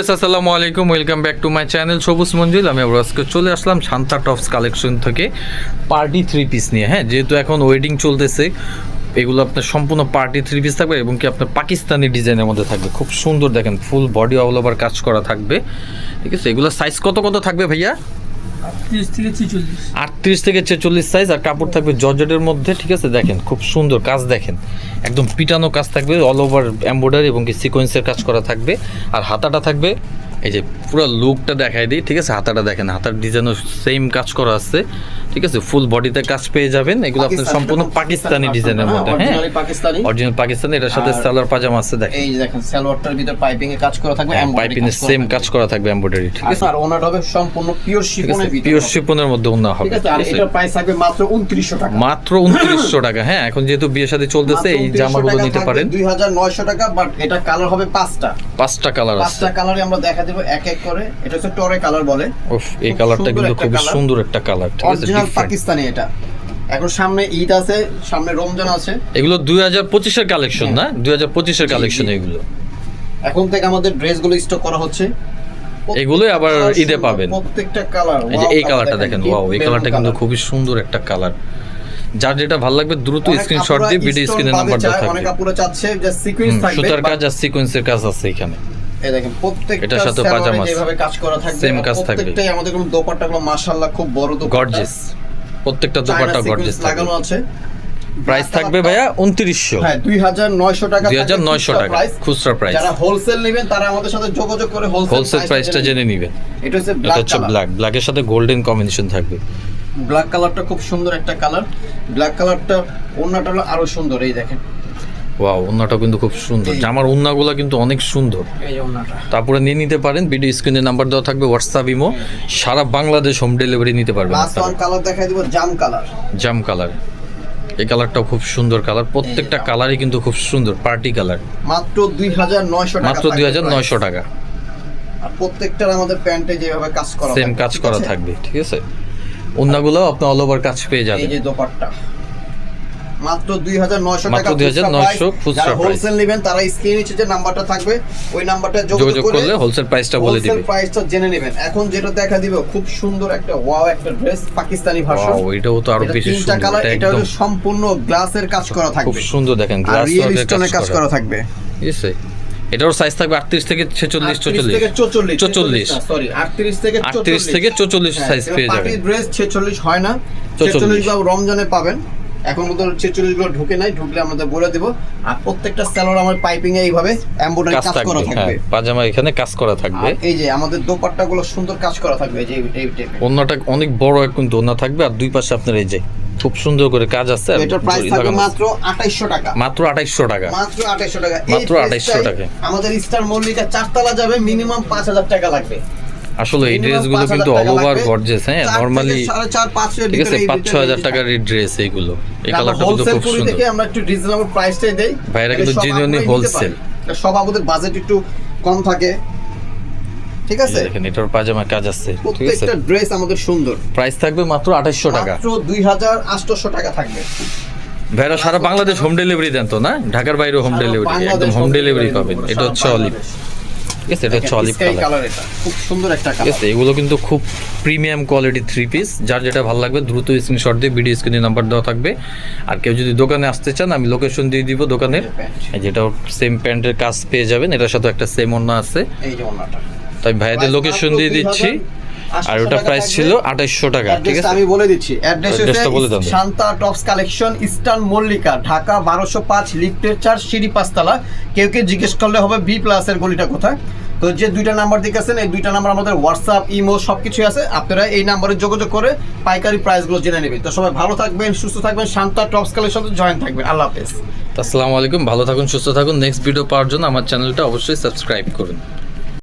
আসসালামু আলাইকুম welcome back to my channel Sabuj Manzil. আমি আবার আজকে চলে আসলাম শান্তা টপস কালেকশন থেকে পার্টি থ্রি পিস নিয়ে। হ্যাঁ যেহেতু এখন ওয়েডিং চলতেছে, এগুলো আপনার সম্পূর্ণ পার্টি থ্রি পিস থাকবে এবং কি আপনার পাকিস্তানি ডিজাইনের মধ্যে থাকবে। খুব সুন্দর দেখেন ফুল বডি অল ওভার কাজ করা থাকবে। ঠিক আছে এগুলো সাইজ কত কত থাকবে ভাইয়া? আটত্রিশ থেকে ছেচল্লিশ। সাইজ আর কাপড় থাকবে জর্জেটের মধ্যে, ঠিক আছে? দেখেন, খুব সুন্দর কাজ দেখেন। একদম পিটানো কাজ থাকবে অল ওভার এম্ব্রয়ডারি এবং কি সিকোয়েন্সের কাজ করা থাকবে। আর হাতাটা থাকবে, এই যে পুরো লুকটা দেখাই দিই, ঠিক আছে? হাতাটা দেখেন, হাতার ডিজাইনও সেম কাজ করা আছে। ঠিক আছে ফুল বডিতে কাজ পেয়ে যাবেন। এগুলো আপনার সম্পূর্ণ পাকিস্তানি ডিজাইনের হ্যাঁ, মধ্যে। হ্যাঁ পাকিস্তানি। অরিজিনাল পাকিস্তানি এটার সাথে সালোয়ার পাজামা আছে দেখেন। এই দেখেন সালোয়ারটার ভিতর পাইপিং এ কাজ করা থাকবে পাইপিং করা সেম কাজ করা থাকবে এম্ব্রয়ডারি ঠিক আছে আর ওনাটা হবে সম্পূর্ণ পিওর শিফনের ভিতরে পিওর হবে। শিপনের মধ্যে অন্য হবে ঠিক আছে। আর? এটার প্রাইস থাকবে মাত্র 2900 টাকা। মাত্র উনত্রিশশো টাকা হ্যাঁ এখন যেহেতু বিয়ে সাথে চলতেছে এই জামাগুলো নিতে পারেন। 2900 টাকা বাট এটা কালার হবে পাঁচটা। পাঁচটা কালার আছে। পাঁচটা কালারে আমরা দেখা দেব এক এক করে। এটা হচ্ছে টরে কালার বলে। উফ এই কালারটা কিন্তু খুব সুন্দর একটা কালার ঠিক আছে অরিজিনাল পাকিস্তানি এটা। এখন সামনে ঈদ আছে সামনে রমজান আছে। এগুলো দুই হাজার পঁচিশের কালেকশন না? দুই হাজার পঁচিশের কালেকশন এগুলো। এখন থেকে আমাদের ড্রেসগুলো স্টক করা হচ্ছে। এগুলোই আবার ঈদে পাবেন। প্রত্যেকটা কালার এই যে এই কালারটা দেখেন ওয়াও এই কালারটা কিন্তু খুবই সুন্দর একটা কালার যার যেটা ভালো লাগবে দ্রুত স্ক্রিনশট দিয়ে ভিডিও স্ক্রিনের নাম্বার দেওয়া অনেক থাকবে। আপুরা চাচ্ছে যে সিকোয়েন্স থাকবে সুতার কাজ আর সিকোয়েন্সের কাজ আছে এখানে। এই দেখেন প্রত্যেকটা এটার সাথে পাজামা যেভাবে কাজ করা থাকবে Same কাজ থাকবে। প্রত্যেকটাই আমাদের কোনো দোপাট্টাগুলো মাশাআল্লাহ খুব বড় দোপাট্টা। গর্জেস প্রত্যেকটা দোপাট্টা গর্জেস লাগানো আছে। প্রাইস থাকবে ভাইয়া উনত্রিশশো। হ্যাঁ 2900 টাকা দুই হাজার নয়শো টাকা খুচরা প্রাইস যারা হোলসেল নেবেন তারা আমাদের সাথে যোগাযোগ করে হোলসেল প্রাইসটা জেনে নিবে এটা হচ্ছে ব্ল্যাক হচ্ছে ব্ল্যাক ব্ল্যাকের সাথে গোল্ডেন কম্বিনেশন থাকবে। ব্ল্যাক কালারটা খুব সুন্দর একটা কালার ব্ল্যাক কালারটা হলো আরও সুন্দর এই দেখেন। ওয়াও ওন্নাটা কিন্তু খুব সুন্দর। জামার ওন্নাগুলো কিন্তু অনেক সুন্দর। এই তারপরে নিয়ে নিতে পারেন ভিডিও স্ক্রিনে নাম্বার দেওয়া থাকবে হোয়াটসঅ্যাপ ইমো সারা বাংলাদেশ হোম ডেলিভারি নিতে পারবেন কালার দেখাই দিব জাম কালার জাম কালার এই কালারটাও খুব সুন্দর কালার প্রত্যেকটা কালারই কিন্তু খুব সুন্দর পার্টি কালার মাত্র 2900 টাকা মাত্র থাকবে দুই হাজার। নয়শো টাকা। আর প্রত্যেকটার আমাদের প্যান্টে যেভাবে কাজ করা সেম থাকবে, কাজ ঠিক করা আছে? থাকবে ঠিক আছে? ওন্নাগুলো আপনি অল ওভার কাজ পেয়ে এই যাবেন। যে দোপাট্টা। মাত্র 2900 মাত্র টাকা 2900 খুচরা হোলসেল নেবেন তারা স্ক্রিনে নিচে যে নাম্বারটা থাকবে ওই নাম্বারটা যোগাযোগ করলে হোলসেল প্রাইসটা বলে হোলসেল দিবে। প্রাইসটা জেনে নেবেন। এখন যেটা দেখা দিব খুব সুন্দর একটা ওয়াও একটা ড্রেস পাকিস্তানি ভার্সন ওয়াও এটাও তো আরও বেশি সুন্দর কালার এটা হলো সম্পূর্ণ গ্লাসের কাজ করা খুব সুন্দর দেখেন আর গ্লাস ওয়ার্কের কাজ করা। থাকবে। এটার সাইজ থাকবে আটত্রিশ থেকে ছেচল্লিশ 38 চল্লিশ থেকে 44 সরি 38 থেকে 38 থেকে 44 size পেয়ে যাবেন। পার্টি ড্রেস 46 হয় না। 44 46 গুলো রমজানে পাবেন। এখন মতো 46 গুলো ঢুকে নাই ঢুকলে আমাদের বলে দেব। আর প্রত্যেকটা সেলর আমার পাইপিং এ এইভাবে এমব্রয়ডারি কাজ করা হ্যাঁ থাকবে। পাজামা এখানে কাজ করা থাকবে। এই যে আমাদের দোপাট্টা গুলো সুন্দর কাজ করা থাকবে এই যে এই- টাইপের অন্যটা অনেক বড় কিন্তু ওনা থাকবে আর দুই পাশে আপনার এই যে খুব সুন্দর করে কাজ আছে এটার প্রাইস থাকবে মাত্র 2800 টাকা। মাত্র আঠাইশশো টাকা। মাত্র 2800 টাকা। মাত্র 2800 ড্রেসটাই টাকা। আমাদের স্টার মল্লিকা চারতলা যাবে মিনিমাম 5000 টাকা লাগবে। আসলে এই ড্রেসগুলো কিন্তু অল ওভার গর্জেস হ্যাঁ নরমালি ঠিক আছে পাঁচ ছ হাজার টাকার এই ড্রেস এইগুলো এই কালারটা কিন্তু খুব সুন্দর। দেখে আমরা একটু রিজনেবল প্রাইসটাই দেই। ভাইরা কিন্তু। পারে। তা সব আমাদের বাজেট একটু কম থাকে। ঠিক আছে? দেখেন এটার পাজামা কাজ আছে ঠিক আছে? প্রত্যেকটা ড্রেস আমাদের সুন্দর। প্রাইস থাকবে মাত্র আঠাইশশো টাকা। মাত্র দুই হাজার আটশোশো টাকা থাকবে। ভাইরা সারা বাংলাদেশ হোম ডেলিভারি দেন তো না? ঢাকার বাইরে হোম ডেলিভারি একদম হোম ডেলিভারি পাবেন। এটা হচ্ছে অলিভ। ঠিক আছে এটা হচ্ছে অলিভ কালার কালার এটা। খুব সুন্দর একটা ঠিক আছে এগুলো কিন্তু খুব প্রিমিয়াম কোয়ালিটি থ্রি পিস যার যেটা ভালো লাগবে দ্রুত স্ক্রিনশট দিয়ে ভিডিও স্ক্রিনে নাম্বার দেওয়া থাকবে। আর কেউ যদি দোকানে আসতে চান আমি লোকেশন দিয়ে দিব দোকানের। যেটা সেম প্যান্টের কাজ পেয়ে যাবেন। এটার সাথে একটা সেম অন্য আছে। এই যে ওনাটা তাই ভাইয়াদের লোকেশন দিয়ে দিচ্ছি। আর ওটা প্রাইস ছিল আঠাইশশো টাকা ঠিক আছে? আমি বলে দিচ্ছি। অ্যাড্রেস। হচ্ছে Shanta tops collection Eastern Mallika Dhaka বারোশো পাঁচ লিফটের চার সিঁড়ি পাঁচতলা কেউ কেউ জিজ্ঞেস করলে হবে বি প্লাসের গলিটা কোথায়? তো যে দুইটা নাম্বার এই দুইটা নাম্বার আমাদের হোয়াটসঅ্যাপ ইমো সব কিছুই আছে। আপনারা এই নাম্বারে যোগাযোগ করে পাইকারি প্রাইসগুলো জেনে নেবেন। তো সবাই ভালো থাকবেন সুস্থ থাকবেন শান্তা টপস কালেকশন জয়েন থাকবেন। আল্লাহ হাফেজ। আসসালামু আলাইকুম ভালো থাকুন সুস্থ থাকুন। নেক্সট ভিডিও পাওয়ার জন্য আমার চ্যানেলটা অবশ্যই সাবস্ক্রাইব করুন।